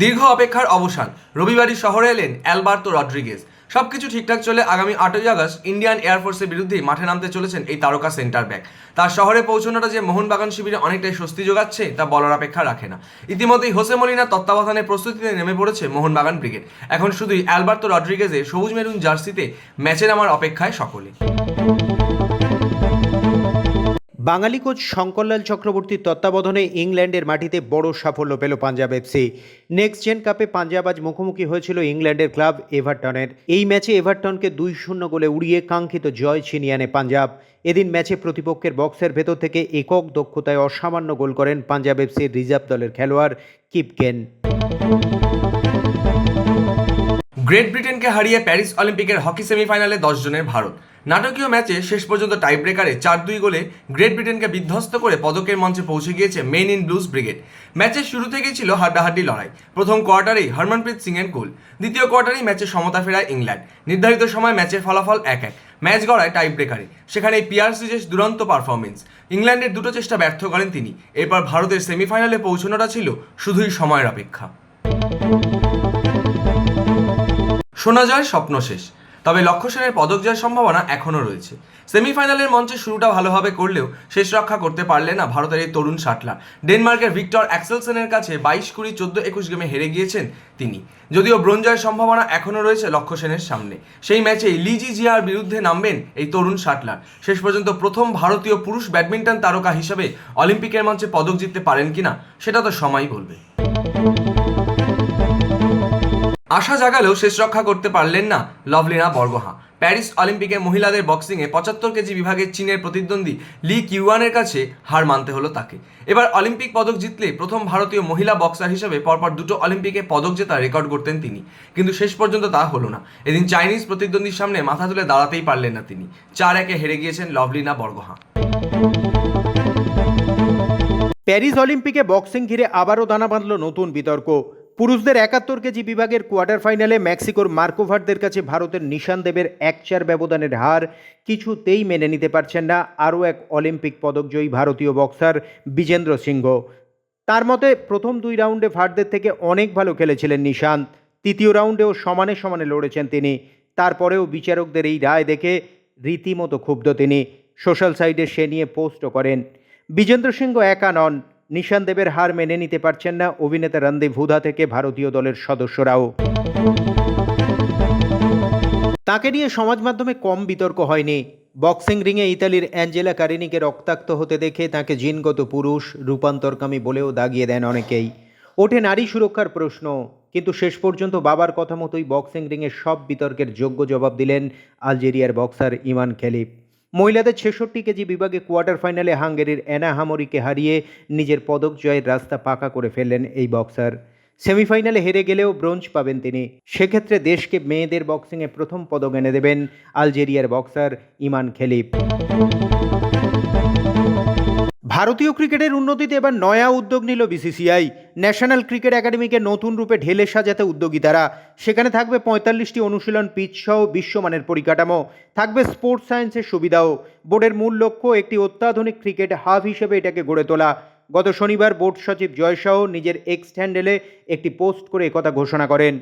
দীর্ঘ অপেক্ষার অবসান। রবিবারই শহরে এলেন অ্যালবার্তো রড্রিগেজ। সবকিছু ঠিকঠাক চলে আগামী আটই আগস্ট ইন্ডিয়ান এয়ারফোর্সের বিরুদ্ধে মাঠে নামতে চলেছেন এই তারকা সেন্টার ব্যাক। তার শহরে পৌঁছানোটা যে মোহনবাগান শিবিরে অনেকটাই স্বস্তি যোগাচ্ছে, তা বলার অপেক্ষা রাখে না। ইতিমধ্যেই হোসে মলিনার তত্ত্বাবধানে প্রস্তুতিতে নেমে পড়েছে মোহনবাগান ব্রিগেড। এখন শুধুই অ্যালবার্তো রড্রিগেজের সবুজ মেরুন জার্সিতে ম্যাচে নামার অপেক্ষায় সকলে। বাঙালি কোচ শঙ্করলাল চক্রবর্তীর তত্ত্বাবধানে ইংল্যান্ডের মাটিতে বড় সাফল্য পেল পাঞ্জাব এফসি। নেক্সট জেন কাপে পাঞ্জাব আজ মুখোমুখি হয়েছিল ইংল্যান্ডের ক্লাব এভারটনের। এই ম্যাচে এভারটনকে দুই শূন্য গোলে উড়িয়ে কাঙ্ক্ষিত জয় ছিনিয়ে আনে পাঞ্জাব। এদিন ম্যাচে প্রতিপক্ষের বক্সের ভেতর থেকে একক দক্ষতায় অসামান্য গোল করেন পাঞ্জাব এফসির রিজার্ভ দলের খেলোয়াড় কিপকেন গ্রেট ব্রিটেনকে হারিয়ে প্যারিস অলিম্পিকের হকি সেমিফাইনালে দশ জনের ভারত। নাটকীয় ম্যাচে শেষ পর্যন্ত টাই ব্রেকারে চার দুই গোলে গ্রেট ব্রিটেনকে বিধ্বস্ত করে পদকের মঞ্চে পৌঁছে গিয়েছে মেন ইন ব্লুজ ব্রিগেড। ম্যাচের শুরু থেকেই ছিল হাড্ডাহাড্ডি লড়াই। প্রথম কোয়ার্টারেই হরমনপ্রীত সিং এর গোল। দ্বিতীয় কোয়ার্টারেই ম্যাচে সমতা ফেরায় ইংল্যান্ড। নির্ধারিত সময় ম্যাচের ফলাফল এক এক। ম্যাচ গড়ায় টাই ব্রেকারে সেখানে পিয়ার সিজেস দুরন্ত পারফরমেন্স। ইংল্যান্ডের দুটো চেষ্টা ব্যর্থ করেন তিনি। এরপর ভারতের সেমিফাইনালে পৌঁছানোটা ছিল শুধুই সময়ের অপেক্ষা। শোনা যায়, স্বপ্ন শেষ। তবে লক্ষ্য সেনের পদক জয়ের সম্ভাবনা এখনও রয়েছে। সেমিফাইনালের মঞ্চে শুরুটা ভালোভাবে করলেও শেষ রক্ষা করতে পারলে না ভারতের এই তরুণ শাটলার ডেনমার্কের ভিক্টর অ্যাক্সেলসেনের কাছে বাইশ কুড়ি চোদ্দ একুশ গেমে হেরে গিয়েছেন তিনি। যদিও ব্রোঞ্জয়ের সম্ভাবনা এখনও রয়েছে লক্ষ্য সেনের সামনে। সেই ম্যাচেই লিজি জিয়ার বিরুদ্ধে নামবেন এই তরুণ শাটলার শেষ পর্যন্ত প্রথম ভারতীয় পুরুষ ব্যাডমিন্টন তারকা হিসেবে অলিম্পিকের মঞ্চে পদক জিততে পারেন কিনা, সেটা তো সময়ই বলবে। আশা জাগালেও শেষ রক্ষা করতে পারলেন না লভলিনা বর্গহা। প্যারিস অলিম্পিকে মহিলাদের বক্সিংয়ে পঁচাত্তর কেজি বিভাগে চীনের প্রতিদ্বন্দ্বী লি কিউয়ানের কাছে হার মানতে হলো তাকে। এবার অলিম্পিক পদক জিতলে প্রথম ভারতীয় মহিলা বক্সার হিসেবে পরপর দুটো অলিম্পিকে পদক জেতার রেকর্ড করতেন তিনি। কিন্তু শেষ পর্যন্ত তা হলো না। এদিন চাইনিজ প্রতিদ্বন্দ্বীর সামনে মাথা তুলে দাঁড়াতেই পারলেন না তিনি। চার একে হেরে গিয়েছেন লভলিনা বর্গহা। প্যারিস অলিম্পিকে বক্সিং ঘিরে আবারও দানা বাঁধল নতুন বিতর্ক। পুরুষদের একাত্তর কেজি বিভাগের কোয়ার্টার ফাইনালে মেক্সিকোর মার্কোভারদের কাছে ভারতের নিশান দেবের এক চার ব্যবধানের হার কিছুতেই মেনে নিতে পারছেন না আরও এক অলিম্পিক পদকজয়ী ভারতীয় বক্সার বিজেন্দ্র সিংহ। তার মতে, প্রথম দুই রাউন্ডে ভারদের থেকে অনেক ভালো খেলেছিলেন নিশান্ত তৃতীয় রাউন্ডেও সমানে সমানে লড়েছেন তিনি। তারপরেও বিচারকদের এই রায় দেখে রীতিমতো ক্ষুব্ধ তিনি। সোশ্যাল সাইটে সে নিয়ে পোস্টও করেন। বিজেন্দ্র সিংহ একা নন। নিশান দেবের হার মেনে নিতে পারছেন না অভিনেতা রণদীপ হুদা থেকে ভারতীয় দলের সদস্যরাও। তাকে নিয়ে সমাজ মাধ্যমে কম বিতর্ক হয়নি। বক্সিং রিংয়ে ইতালির অ্যাঞ্জেলা কারিনিকে রক্তাক্ত হতে দেখে তাকে জিনগত পুরুষ, রূপান্তরকামী বলেও দাগিয়ে দেন অনেকেই। ওঠে নারী সুরক্ষার প্রশ্ন, কিন্তু শেষ পর্যন্ত বাবার কথা মতোই বক্সিং রিংয়ে সব বিতর্কের যোগ্য জবাব দিলেন আলজেরিয়ার বক্সার ইমান খেলিফ মহিলাদের ছেষট্টি কেজি বিভাগে কোয়ার্টার ফাইনালে হাঙ্গেরির অ্যানা হামরিকে হারিয়ে নিজের পদক জয়ের রাস্তা পাকা করে ফেললেন এই বক্সার। সেমিফাইনালে হেরে গেলেও ব্রোঞ্জ পাবেন তিনি। সেক্ষেত্রে দেশকে মেয়েদের বক্সিংয়ে প্রথম পদক এনে দেবেন আলজেরিয়ার বক্সার ইমান খেলিফ ভারতীয় ক্রিকেটের উন্নতিতে এবার নয়া উদ্যোগ নিল বিসিসিআই। ন্যাশনাল ক্রিকেট একাডেমিকে নতুন রূপে ঢেলে সাজাতে উদ্যোগী তারা। সেখানে থাকবে পঁয়তাল্লিশটি অনুশীলন, পিচ সহ বিশ্বমানের পরিকাঠামো। থাকবে স্পোর্টস সায়েন্সের সুবিধাও। বোর্ডের মূল লক্ষ্য একটি অত্যাধুনিক ক্রিকেট হাব হিসেবে এটাকে গড়ে তোলা। গত শনিবার বোর্ড সচিব জয় শাহ নিজের এক্স হ্যান্ডেলে একটি পোস্ট করে একথা ঘোষণা করেন।